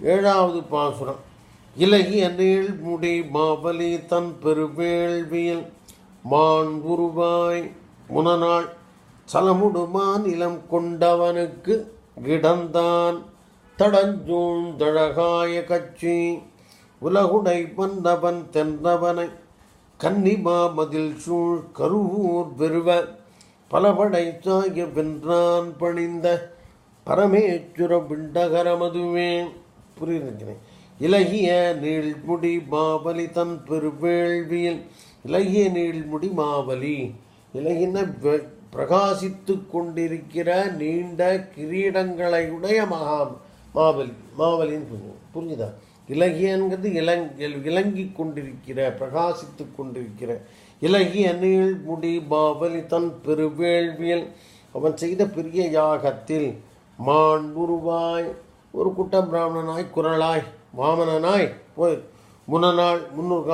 ஏழாவது பாசுரம். இலகிய நீள்முடி மாபலி தன் பெருவேள்வியில் மான் உருவாய் முனநாள். சலமுடுமான் இளம் கொண்டவனுக்கு கிடந்தான். தடஞ்சூழ்ந்தழகாய கட்சி. உலகுடை வந்தவன் தென்றவனை கன்னிமா மதில் சூழ் கருவூர் பெறுவ பலபடை சாய வென்றான் பணிந்த பரமேச்சுர பிண்டகரமதுவே புரியிருக்கிறேன் இலகிய நீள்முடி மாவலி தன் பெருவேள்வியில். இலகிய நீள்முடி மாவலி. இலகின பிரகாசித்து கொண்டிருக்கிற நீண்ட கிரீடங்களை உடைய மகா மாபலி மாவலின்னு சொல்லுவோம். புரிஞ்சுதா? இலகியங்கிறது இளங் இலங்கி இலங்கிக் கொண்டிருக்கிற பிரகாசித்துக் கொண்டிருக்கிற. இலகிய நீள்முடி மாபலி தன் பெருவேள்வியில். அவன் செய்த பெரிய யாகத்தில் மான் உருவாய் ஒரு குட்ட பிராமணனாய் குரலாய் வாமனனாய் போய் முன்னநாள் முன்னூறு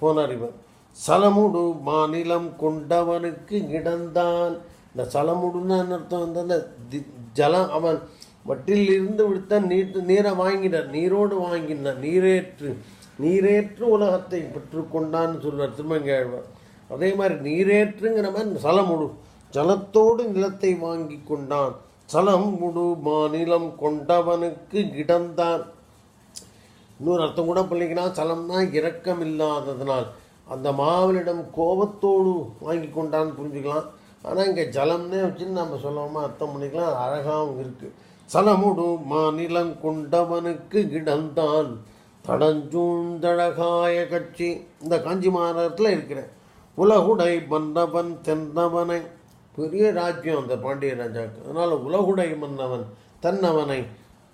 போனார் இவன் சலமுடு மாநிலம் கொண்டவனுக்கு இடந்தான். இந்த சலமுடுன்னு அர்த்தம் வந்து அந்த தி- ஜலம் அவன் வட்டில் இருந்து விடுத்த நீர் நீரை வாங்கினார். நீரோடு வாங்கினார். நீரேற்று நீரேற்று உலகத்தை பெற்றுக்கொண்டான்னு சொல்வார் திருமங்கேழ்வார் அதே மாதிரி நீரேற்றுங்கிற மாதிரி சலமுடு ஜலத்தோடு நிலத்தை வாங்கி கொண்டான். சலம் முழு மாநிலம் கொண்டவனுக்கு இடந்தான். இன்னொரு அர்த்தம் கூட பண்ணிக்கலாம் சலம்னா இரக்கம் இல்லாததனால் அந்த மாவனிடம் கோபத்தோடு வாங்கி கொண்டான்னு புரிஞ்சுக்கலாம். ஆனால் இங்கே ஜலம்னே வச்சுன்னு நம்ம சொல்லாமல் அர்த்தம் பண்ணிக்கலாம். அழகாகவும் இருக்குது சலமுடு மாநிலம் கொண்டவனுக்கு கிடந்தான் தடஞ்சூந்தழகாய கட்சி. இந்த காஞ்சி மாநகரத்தில் இருக்கிற உலகுடை மன்னவன் தென்னவனை பெரிய ராஜ்யம் அந்த பாண்டிய ராஜாவுக்கு. அதனால் உலகுடை மன்னவன் தன்னவனை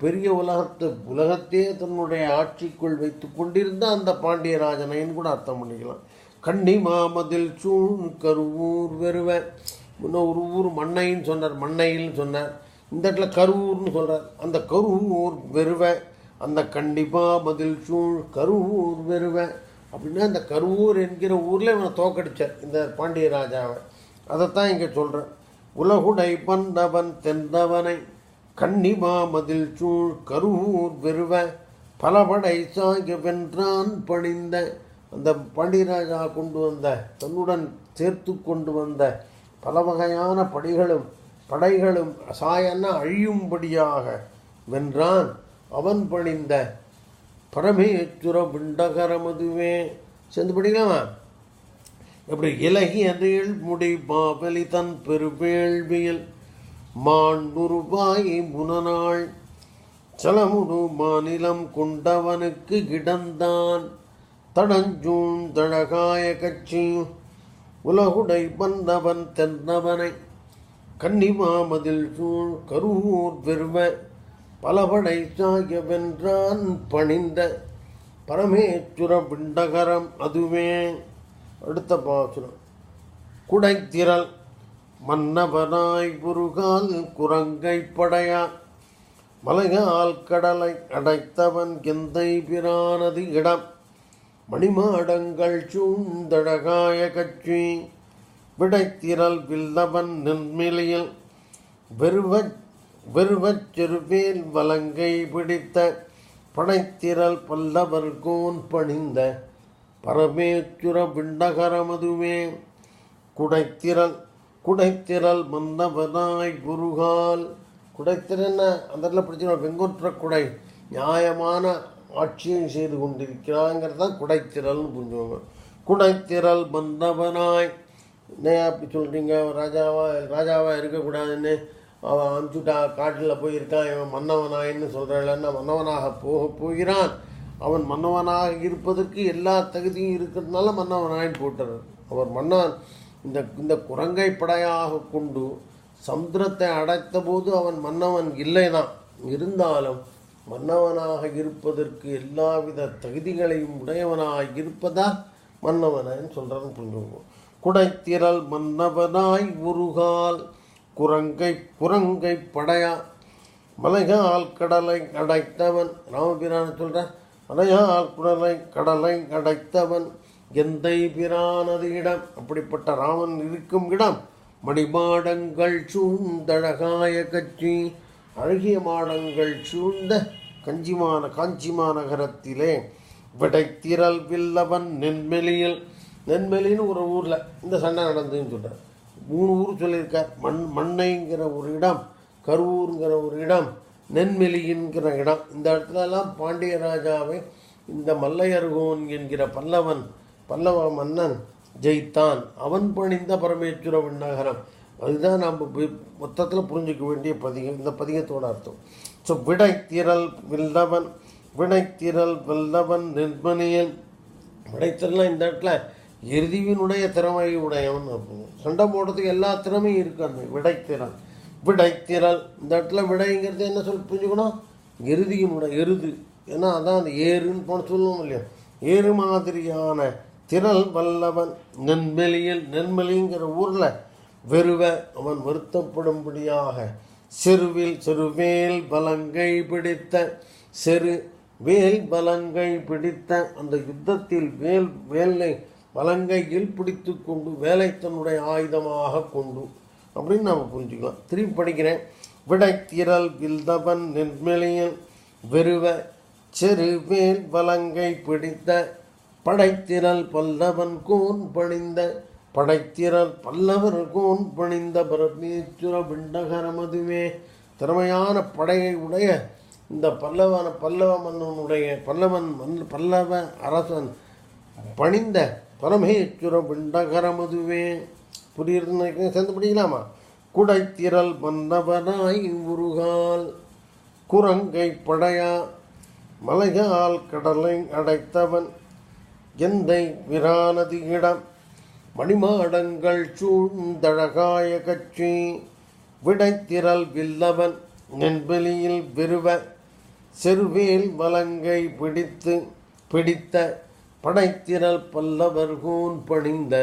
பெரிய உலகத்து உலகத்தையே தன்னுடைய ஆட்சிக்குள் வைத்து கொண்டிருந்த அந்த பாண்டிய ராஜனைன்னு கூட அர்த்தம் பண்ணிக்கலாம். கண்ணி மாமதில் சூழ் கருவூர் வெறுவ இன்னும் ஒரு ஊர் மண்ணைன்னு சொன்னார் மண்ணையில்னு சொன்னார். இந்த இடத்துல கருவூர்னு சொல்கிறார் அந்த கருவூர் வெறுவ அந்த கண்டிப்பாக மதில் சூழ் கருவூர் வெறுவ அப்படின்னா அந்த கருவூர் என்கிற ஊரில் இவனை தோக்கடிச்சார் இந்த பாண்டிய ராஜாவை. அதைத்தான் இங்கே சொல்கிறேன் உலகுடை பந்தவன் தெந்தவனை கன்னிமா மதில் சூழ் கருவூர் வெறுவ பலபடை சாய வென்றான் பணிந்த அந்த பாண்டியராஜா கொண்டு வந்த தன்னுடன் சேர்த்து கொண்டு வந்த பல வகையான படிகளும் படைகளும் சாயன அழியும்படியாக வென்றான். அவன் பணிந்த பரமேச்சுர பிண்டகரமதுவே சேர்ந்து படிக்கலாமா? எப்படி இலகிய நீள் முடி மாபலி தன் பெருவேள்வியில் மாண்டுருவாய் முனநாள். சலமுடு மாநிலம் கொண்டவனுக்கு கிடந்தான். தடஞ்சூன் தழகாய கட்சி உலகுடை வந்தவன் தென்னவனை. கன்னிமாமதில் சூழ் கருவூர் வெறுவ பலபடை சாய வென்றான் பணிந்த. பரமேஸ்வர பிண்டகரம் அதுவே. அடுத்த பாசனம் குடைத்திரள் மன்னவனாய் குருகால் குரங்கை படையா. மலையால் கடலை அடைத்தவன் கிந்தை பிரானது இடம். மணிமாடங்கள் சூந்தழகாய கட்சி. விடைத்திரள் வில்லவன் நென்மிலையில். வெறுவச் வெறுவச் செருவேல் வலங்கை பிடித்த படைத்திரள் பல்லவர் கோன் பணிந்த பரமேச்சுர விண்டகரமதுவே குடைத்திரல் குடைத்திரல் மந்தவனாய் குருகால். குடைத்திரன்னா அந்த இடத்துல பிடிச்ச வெங்குற்ற குடை. நியாயமான ஆட்சியும் செய்து கொண்டிருக்கிறாங்கிறது தான் குடைத்திரல்னு புரிஞ்சுவாங்க குடைத்திரல் மந்தவனாய் என்ன அப்படி சொல்கிறீங்க ராஜாவா ராஜாவா இருக்கக்கூடாதுன்னு அவன் அனுப்பிச்சுட்டா காட்டில் போயிருக்கான் இவன் மன்னவனாயின்னு சொல்கிறாள்னா மன்னவனாக போக போகிறான். அவன் மன்னவனாக இருப்பதற்கு எல்லா தகுதியும் இருக்கிறதுனால மன்னவனாயின் போட்டார் அவர் மன்னன் இந்த இந்த குரங்கை படையாக கொண்டு சமுத்திரத்தை அடைத்த போது அவன் மன்னவன் இல்லைதான். இருந்தாலும் மன்னவனாக இருப்பதற்கு எல்லாவித தகுதிகளையும் உடையவனாக இருப்பதால் மன்னவனான்னு சொல்கிறான்னு புரிஞ்சுக்குவோம் குடைத்திரள் மன்னவனாய் உருகால் குரங்கை குரங்கை படையா மலைகால் கடலை அடைத்தவன். ராமபிரான சொல்கிறான் மலையால் குடலை கடலை அடைத்தவன் எந்தை பிரானது இடம்? அப்படிப்பட்ட ராமன் இருக்கும் இடம். மடிமாடங்கள் சூழ்ந்தழகாய கட்சி அழகிய மாடங்கள் சூழ்ந்த கஞ்சிமான காஞ்சிமா நகரத்திலே விடைத்திரல் வில்லவன் நென்மெலியில். நென்மெலின்னு ஒரு ஊரில் இந்த சண்டை நடந்ததுன்னு சொல்கிறார் மூணு ஊர் சொல்லியிருக்கார். மண் மண்ணைங்கிற ஒரு இடம் கருவூருங்கிற ஒரு இடம் நென்மெலிங்கிற இடம். இந்த இடத்துலலாம் பாண்டிய ராஜாவை இந்த மல்லையர்கோன் என்கிற பல்லவன் பல்லவ மன்னன் ஜெயித்தான். அவன் பணிந்த பரமேஸ்வர விண்ணகரம். அதுதான் நம்ம மொத்தத்தில் புரிஞ்சுக்க வேண்டிய பதிகம். இந்த பதிகத்தோட அர்த்தம். ஸோ விடை திரள் வில்லவன் விடை திரள் வல்லவன் நென்மணியன். விடைத்திரலாம் இந்த இடத்துல எருதிவினுடைய திறமை உடையவன் அப்படின்னு. சண்டை போடுறதுக்கு எல்லா திறமையும் இருக்கு அந்த விடைத்திறல் விடைத்திரல். இந்த இடத்துல விடைங்கிறது என்ன சொல் புரிஞ்சுக்கணும்? எருதியினுடைய எருது ஏன்னா அதான் அந்த ஏறுன்னு போன சொல்லுவோம் இல்லையா? ஏறு மாதிரியான திரள் வல்லவன் நென்மெலியில் நென்மெலிங்கிற ஊரில் வெறுவ அவன் வருத்தப்படும்படியாக செருவில் செருவேல் பலங்கை பிடித்த செரு வேல் பலங்கை பிடித்த அந்த யுத்தத்தில் வேல் வேலை வலங்கையில் பிடித்து கொண்டு வேலை தன்னுடைய ஆயுதமாக கொண்டு அப்படின்னு நம்ம புரிஞ்சுக்கலாம். திருப்பி படிக்கிறேன். விடை திரள் வில்தவன் நென்மெலியில் வெறுவ செருவேல் வலங்கை பிடித்த படைத்திரல் பல்லவன் கூன் பணிந்த படைத்திரல் பல்லவர் கூன் பணிந்த பரமேஸ்வர விண்டகரமதுவே திறமையான படையை உடைய இந்த பல்லவன பல்லவ மன்னனுடைய பல்லவன் மன் பல்லவ அரசன் பணிந்த பரமேஸ்வர புரியுதுன்னு புரியுறது சேர்ந்து படிக்கலாமா? குடைத்திரல் மன்னவனாய் உருகால் குரங்கை படையா மலையால் கடலை அடைத்தவன் எந்தை விரானதியிடம் மணிமாடங்கள் சூழ்ந்தழகாய கட்சி விடைத்திரல் வில்லவன் நென்பெலியில் விருவ செருவேல் வலங்கை பிடித்து பிடித்த படைத்திரல் பல்லவர்கூன் பணிந்த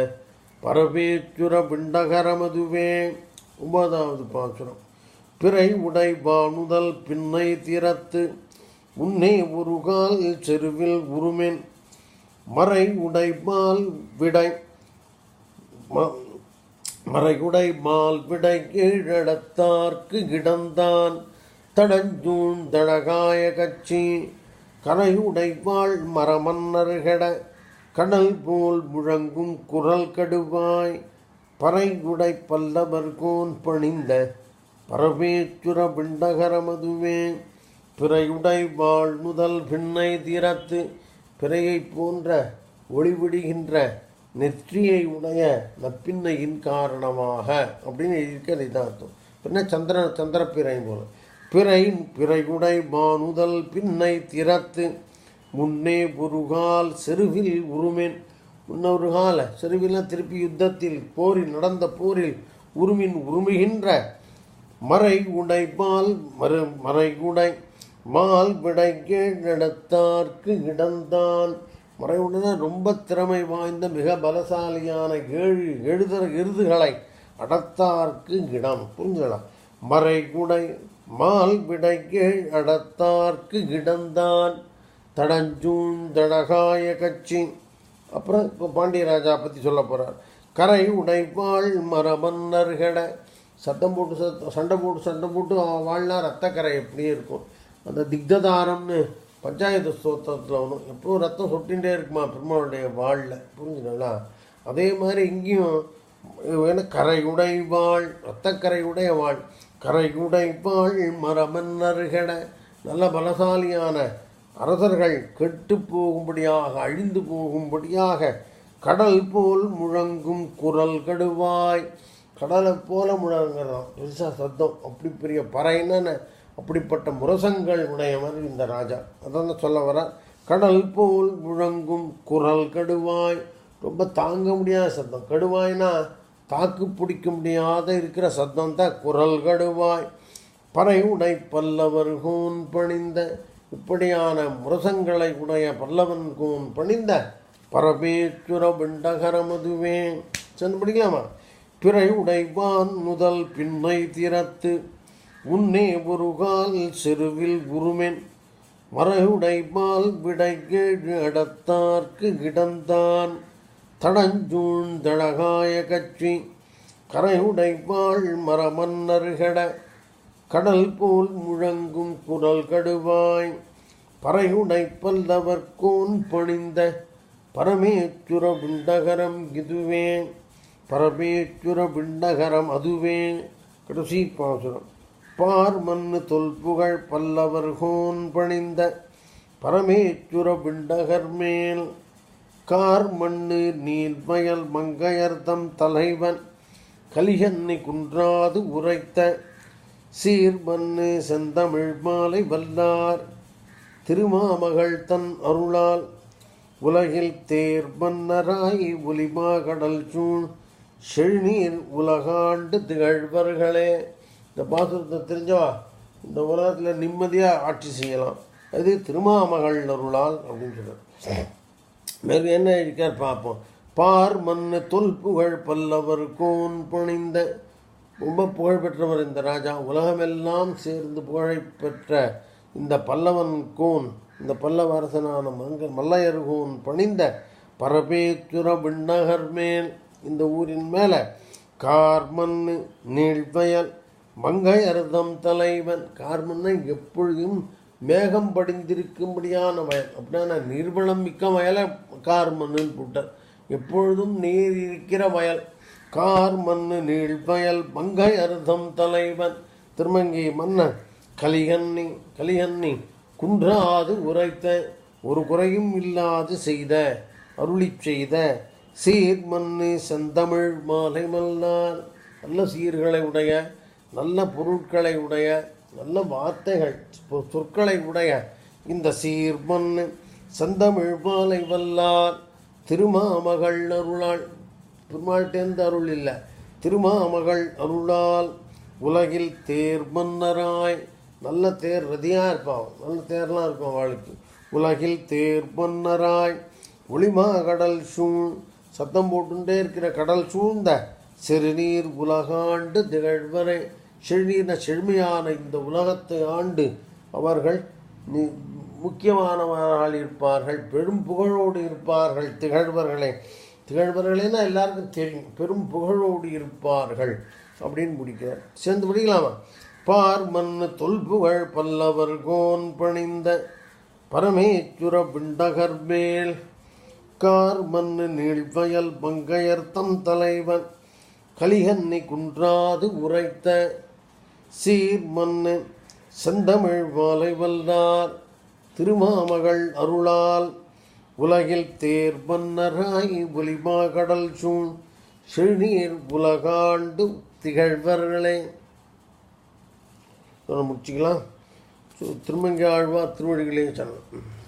பரபேச்சுர பிண்டகரமதுவே ஒன்பதாவது பாசுரம். பிறை உடை வானுதல் பின்னை திறத்து உன்னே உருகால் செருவில் உருமென். மறை உடைபால் விடை மறைகுடை மால் விடை கீழடத்தார்க்கு கிடந்தான். தடஞ்சூன் தடகாய கட்சி கரையுடைவாள் மரமன்னர்கட கடல் போல் முழங்கும் குரல் கடுவாய் பறைகுடை பல்லவர்கோன் பணிந்த பரமேச்சுர பிண்டகரமதுவே பிறையுடை வாழ் முதல் பின்னை திறத்து பிறையைப் போன்ற ஒளிவிடுகின்ற நெற்றியை உடைய நப்பின்னையின் காரணமாக அப்படின்னு இருக்க இதார்த்தம் பின்ன சந்திர சந்திரப்பிறை போல. பிறை பிறையுடை மானுதல் பின்னை திறத்து முன்னே ஒருகால் செருவில் உருமென். முன்னொரு கால செருவில திருப்பி யுத்தத்தில் போரில் நடந்த போரில் உருமின் உருமுகின்ற மறை உடை மால் மறு மறை உடை மால் விடை நடத்தார்க்கு இடந்தான். மறை ரொம்ப திறமை வாய்ந்த மிக பலசாலியான ஏழு எழுதர எருதுகளை அடத்தார்க்கு இடம். புரிஞ்சுக்கலாம் மறை குடை மால் விடை அடத்தார்க்கு இடந்தான். தடஞ்சூழ்ந்தடகாய கட்சி அப்புறம் இப்போ பாண்டியராஜா பற்றி சொல்ல போகிறார் கரை உடைவாள் மரமன்னர்களை சத்தம் போட்டு சத்த சண்டை போட்டு சண்டை போட்டு அவன் வாழ்னா ரத்தக்கரை எப்படியே இருக்கும்? அந்த திக்ததாரம்னு பஞ்சாயத்து ஸ்தோத்திரத்தில் வரும். எப்பவும் ரத்தம் சொட்டிகிட்டே இருக்குமா பெருமாளுடைய வாழில்? புரிஞ்சுங்களா அதே மாதிரி இங்கேயும் வேணும் கரை உடைவாள் ரத்தக்கரை உடைய வாழ் கரை வாழ் மரமன்னர்கட. நல்ல பலசாலியான அரசர்கள் கெட்டு போகும்படியாக அழிந்து போகும்படியாக கடல் போல் முழங்கும் குரல் கடுவாய். கடலை போல முழங்குறான் பெருசாக சத்தம். அப்படி பெரிய பறைன்னு அப்படிப்பட்ட முரசங்கள் உடையவர் இந்த ராஜா. அதான் சொல்ல வர கடல் போல் முழங்கும் குரல் கடுவாய். ரொம்ப தாங்க முடியாத சத்தம். கடுவாய்னா தாக்கு பிடிக்க முடியாத இருக்கிற சத்தம் தான் குரல் கடுவாய். பறை உடை பல்லவர் கூன் பணிந்த இப்படியான முரசங்களை உடைய பல்லவன் கூன் பணிந்த பரபேச்சுர பிண்டகரமதுவே சென்று படிக்கலாமா? பிறை உடைவான் முதல் பின்னை திறத்து உன்னே ஒரு கால் செருவில் உருமென். மறையுடைமால் விடை கேடு அடத்தார்க்கு கிடந்தான். தடஞ்சூழ்ந்தழகாய கட்சி கரையுடைவாள் மரமன்னர்கட கடல் போல் முழங்கும் குரல் கடுவாய் பறையுடை பல்லவர்கோன் பணிந்த பரமேச்சுர பிண்டகரம் இதுவே பரமேச்சுர பிண்டகரம் அதுவே. கடைசி பாசுரம். பார் மண்ணு தொல்புகழ் பல்லவர்கோன் பணிந்த பரமேச்சுர பிண்டகர் மேல் கார் மண்ணு நீர்மயல் மங்கையர்தம் தலைவன் கலிகன்னை குன்றாது உரைத்த சீர்மன்னு செந்தமிழ் மாலை வல்லார். திருமாமகள் தன் அருளால் உலகில் தேர் மன்னராய் ஒலிமா கடல் சூழ் செழுநீர் உலகாண்டு திகழ்வர்களே இந்த பாசுரத்தை தெரிஞ்சவா? இந்த உலகத்தில் நிம்மதியாக ஆட்சி செய்யலாம். அது திருமாமகள் அருளால் அப்படின்னு சொல்கிறார் மேலும் என்ன இருக்கார் பார்ப்போம். பார் மன்னு தொல் புகழ் பல்லவர் கோன் புனிந்த ரொம்ப புகழ் பெற்றவர் இந்த ராஜா. உலகமெல்லாம் சேர்ந்து புகழை பெற்ற இந்த பல்லவன் கூன் இந்த பல்லவ அரசனான மங்க மல்லையர்கூன் பணிந்த பரபேச்சுர விண்ணகர் மேல் இந்த ஊரின் மேலே கார்மன் நீழ்வயல் மங்கையர்தம் தலைவன். கார்மன்னை எப்பொழுதும் மேகம் படிந்திருக்கும்படியான வயல். அப்படின்னா நீர்வளம் மிக்க வயலை கார்மன்னு போட்டார். எப்பொழுதும் நீர் இருக்கிற வயல். கார் மண்ணு நீழ்வயல் மங்கை அர்த்தம் தலைவன். திருமங்கி மன்னன் கலிகன்னி கலிகன்னி குன்றாது உரைத்த ஒரு குறையும் இல்லாது செய்த அருளி செய்த சீர் மண்ணு செந்தமிழ் மாலை மல்லார். நல்ல சீர்களை உடைய நல்ல பொருட்களை உடைய நல்ல வார்த்தைகள் சொ- சொற்களை உடைய இந்த சீர்மண் செந்தமிழ் மாலை வல்லார் திருமாமகள் அருளாள் திருமால்டேந்து அருள் இல்லை. திருமாமகள் அருளால் உலகில் தேர் மன்னராய். நல்ல தேர் ரதியாக இருப்பாள் நல்ல தேர்லாம் இருக்கும் அவளுக்கு. உலகில் தேர் மன்னராய். ஒளிமா கடல் சூழ் சத்தம் போட்டுட்டே இருக்கிற கடல் சூழ்ந்த சிறுநீர் உலகாண்டு திகழ்வரை. செழுநீர்ன செழுமையான இந்த உலகத்தை ஆண்டு அவர்கள் முக்கியமானவர்கள் இருப்பார்கள். பெரும் புகழோடு இருப்பார்கள் திகழ்வர்களே திகழ்பவர்களேன்னா எல்லாருக்கும் தெரியும். பெரும் புகழோடு இருப்பார்கள் அப்படின்னு முடிக்கிறார். சேர்ந்து படிக்கலாமா? பார் மண்ணு தொல்புகழ் பல்லவர் கோன் பணிந்த பரமேச்சுர பிண்டகர் மேல். கார் மண்ணு நீழ்வயல் பங்கையர்த்தம் தலைவன். கலிகன்னை குன்றாது உரைத்த சீர் மண்ணு செந்தமிழ் வாலை வல்லார். திருமாமகள் அருளால் உலகில் தேர் மன்னராய் ஒலிமா கடல் சூழ் செழுநீர் உலகாண்டு திகழ்வர்களே. முடிச்சுக்கலாம். திருமங்கை ஆழ்வார் திருவடிகளே சொல்லலாம்.